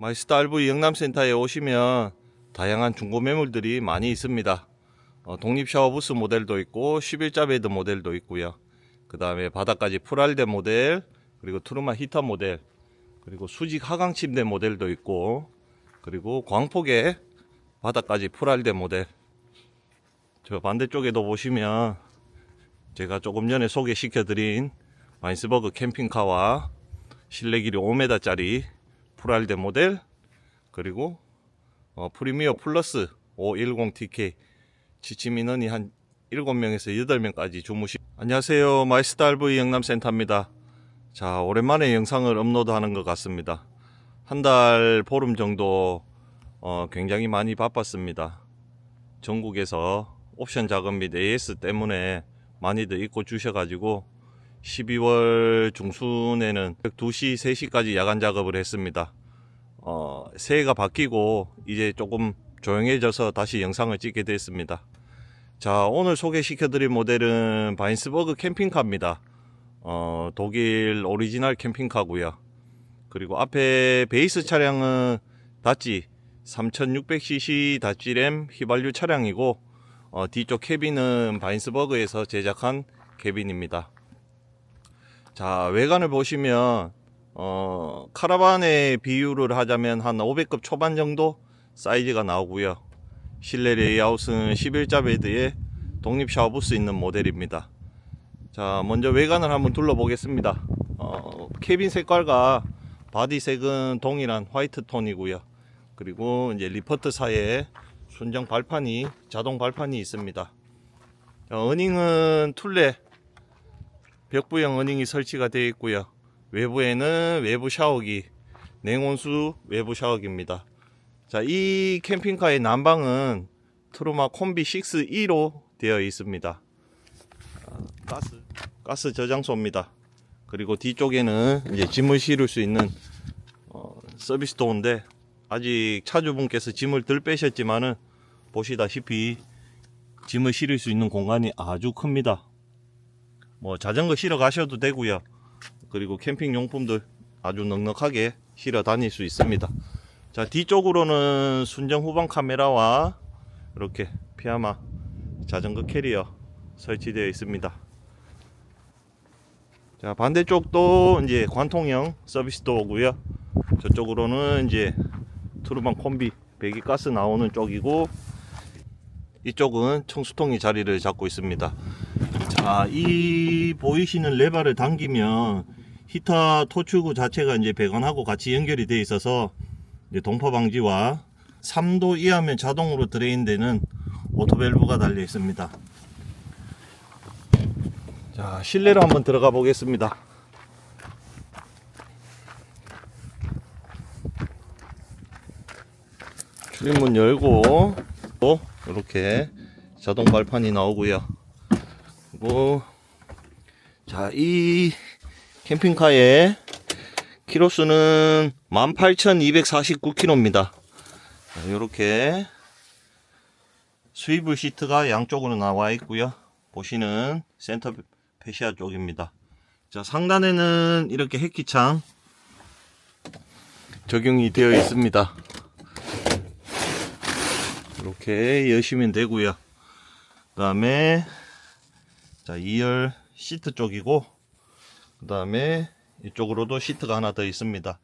마이스터 RV 영남센터에 오시면 다양한 중고 매물들이 많이 있습니다. 어, 독립 샤워 부스 모델도 있고 11자 베드 모델도 있고요. 그 다음에 바닥까지 풀알대 모델, 그리고 트루마 히터 모델, 그리고 수직 하강 침대 모델도 있고, 그리고 광폭의 바닥까지 풀알대 모델. 저 반대쪽에도 보시면 제가 조금 전에 소개시켜드린 마인스버그 캠핑카와 실내 길이 5m짜리 풀알대 모델 그리고 어, 프리미어 플러스 510TK 지침 인원이 한 7명에서 8명까지 주무시. 안녕하세요. 마이스터 RV 영남센터입니다. 자 오랜만에 영상을 업로드하는 것 같습니다. 한 달 보름 정도 어, 굉장히 많이 바빴습니다. 전국에서 옵션 작업 및 AS 때문에 많이들 입고 주셔가지고 12월 중순에는 2시, 3시까지 야간 작업을 했습니다. 어, 새해가 바뀌고 이제 조금 조용해져서 다시 영상을 찍게 됐습니다. 자, 오늘 소개시켜 드릴 모델은 바인스버그 캠핑카입니다. 어, 독일 오리지널 캠핑카고요. 그리고 앞에 베이스 차량은 다찌 3600cc 다찌램 휘발유 차량이고 어, 뒤쪽 캐빈은 바인스버그에서 제작한 캐빈입니다. 자, 외관을 보시면 어, 카라반의 비율을 하자면 한 500급 초반 정도 사이즈가 나오고요. 실내 레이아웃은 11자 베드에 독립 샤워 부스 있는 모델입니다. 자, 먼저 외관을 한번 둘러보겠습니다. 어, 캐빈 색깔과 바디 색은 동일한 화이트 톤이고요. 그리고 이제 리퍼트 사이에 순정 발판이 자동 발판이 있습니다. 자, 어닝은 툴레 벽부형 어닝이 설치가 되어 있고요. 외부에는 외부 샤워기, 냉온수 외부 샤워기입니다. 자, 이 캠핑카의 난방은 트루마 콤비 6E로 되어 있습니다. 아, 가스, 가스 저장소입니다. 그리고 뒤쪽에는 이제 짐을 실을 수 있는 어, 서비스 도어인데 아직 차주분께서 짐을 덜 빼셨지만은 보시다시피 짐을 실을 수 있는 공간이 아주 큽니다. 뭐 자전거 실어 가셔도 되고요. 그리고 캠핑 용품들 아주 넉넉하게 실어 다닐 수 있습니다. 자 뒤쪽으로는 순정 후방 카메라와 이렇게 피아마 자전거 캐리어 설치되어 있습니다. 자 반대쪽도 이제 관통형 서비스 도어고요. 저쪽으로는 이제 트루반 콤비 배기가스 나오는 쪽이고 이쪽은 청수통이 자리를 잡고 있습니다. 자, 이 보이시는 레바를 당기면 히터 토출구 자체가 이제 배관하고 같이 연결이 되어 있어서 동파 방지와 3도 이하면 자동으로 드레인되는 오토밸브가 달려 있습니다. 자, 실내로 한번 들어가 보겠습니다. 출입문 열고 또 이렇게 자동 발판이 나오고요. 그리고 자, 이 캠핑카의 키로수는 18,249km입니다. 이렇게 스위블 시트가 양쪽으로 나와 있고요. 보시는 센터 페시아 쪽입니다. 자, 상단에는 이렇게 햇기창 적용이 되어 있습니다. 이렇게 여시면 되고요. 그 다음에 자 2열 시트 쪽이고 그 다음에 이쪽으로도 시트가 하나 더 있습니다.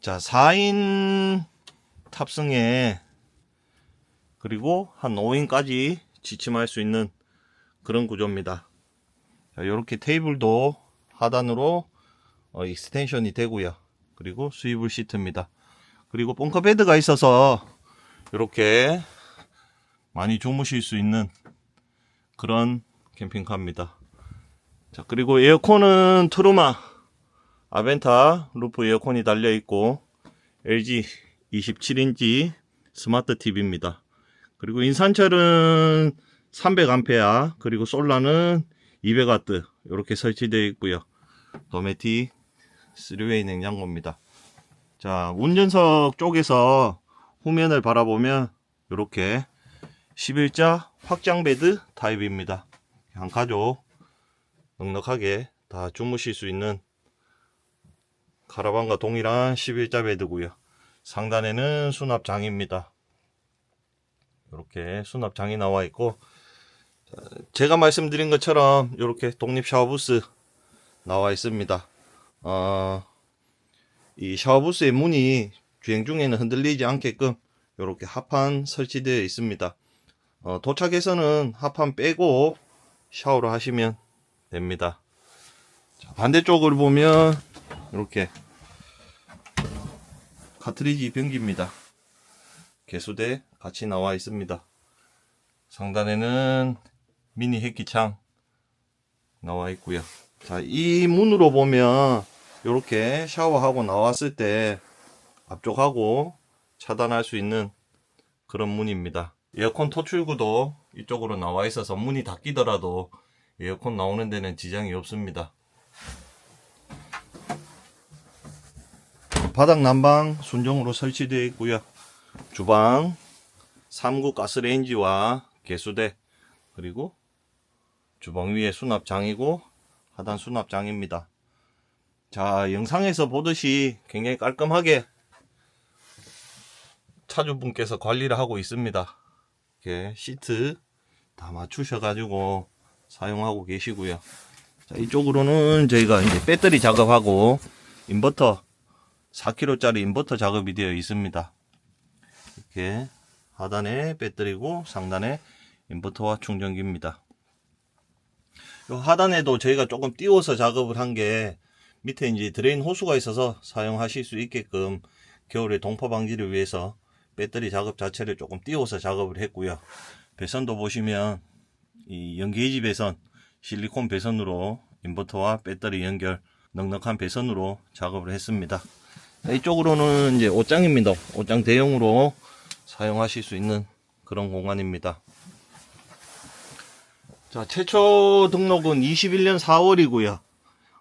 자 4인 탑승에 그리고 한 5인까지 지침할 수 있는 그런 구조입니다. 자, 이렇게 테이블도 하단으로 어, 익스텐션이 되고요. 그리고 스위블 시트입니다. 그리고 벙커 베드가 있어서 이렇게 많이 주무실 수 있는 그런 캠핑카입니다. 자, 그리고 에어컨은 트루마 아벤타 루프 에어컨이 달려 있고 LG 27인치 스마트 TV입니다. 그리고 인산철은 300A 그리고 솔라는 200W 이렇게 설치되어 있고요. 도메틱 3웨이 냉장고입니다. 자, 운전석 쪽에서 후면을 바라보면 이렇게 11자 확장 베드 타입입니다. 한 가족 넉넉하게 다 주무실 수 있는 카라반과 동일한 11자 베드고요. 상단에는 수납장입니다. 이렇게 수납장이 나와 있고 자, 제가 말씀드린 것처럼 이렇게 독립 샤워부스 나와 있습니다. 어, 이 샤워부스의 문이 주행 중에는 흔들리지 않게끔 이렇게 합판 설치되어 있습니다. 어, 도착해서는 합판 빼고 샤워를 하시면 됩니다. 자, 반대쪽을 보면 이렇게 카트리지 변기입니다. 개수대 같이 나와 있습니다. 상단에는 미니 햇기창 나와 있고요. 자, 이 문으로 보면 이렇게 샤워하고 나왔을 때 앞쪽하고 차단할 수 있는 그런 문입니다. 에어컨 토출구도 이쪽으로 나와 있어서 문이 닫히더라도 에어컨 나오는 데는 지장이 없습니다. 바닥 난방 순정으로 설치되어 있고요. 주방 3구 가스레인지와 개수대 그리고 주방 위에 수납장이고 하단 수납장입니다. 자 영상에서 보듯이 굉장히 깔끔하게 차주분께서 관리를 하고 있습니다. 이렇게 시트 다 맞추셔가지고 사용하고 계시고요. 자, 이쪽으로는 저희가 이제 배터리 작업하고 인버터 4kg짜리 인버터 작업이 되어 있습니다. 이렇게 하단에 배터리고 상단에 인버터와 충전기입니다. 요 하단에도 저희가 조금 띄워서 작업을 한 게 밑에 이제 드레인 호수가 있어서 사용하실 수 있게끔 겨울에 동파 방지를 위해서 배터리 작업 자체를 조금 띄워서 작업을 했고요. 배선도 보시면 이 연게이지 배선, 실리콘 배선으로 인버터와 배터리 연결 넉넉한 배선으로 작업을 했습니다. 자, 이쪽으로는 이제 옷장입니다. 옷장 대용으로 사용하실 수 있는 그런 공간입니다. 자, 최초 등록은 21년 4월이고요.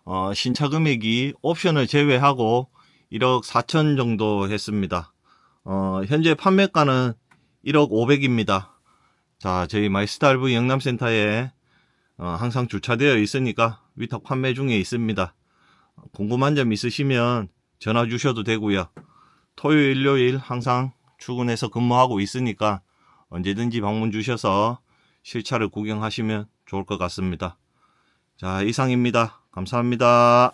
어, 신차 금액이 옵션을 제외하고 1억 4천 정도 했습니다. 어, 현재 판매가는 1억 500입니다. 자, 저희 마이스타일브 영남센터에 어, 항상 주차되어 있으니까 위탁 판매 중에 있습니다. 궁금한 점 있으시면 전화 주셔도 되고요. 토요일, 일요일 항상 출근해서 근무하고 있으니까 언제든지 방문 주셔서 실차를 구경하시면 좋을 것 같습니다. 자, 이상입니다. 감사합니다.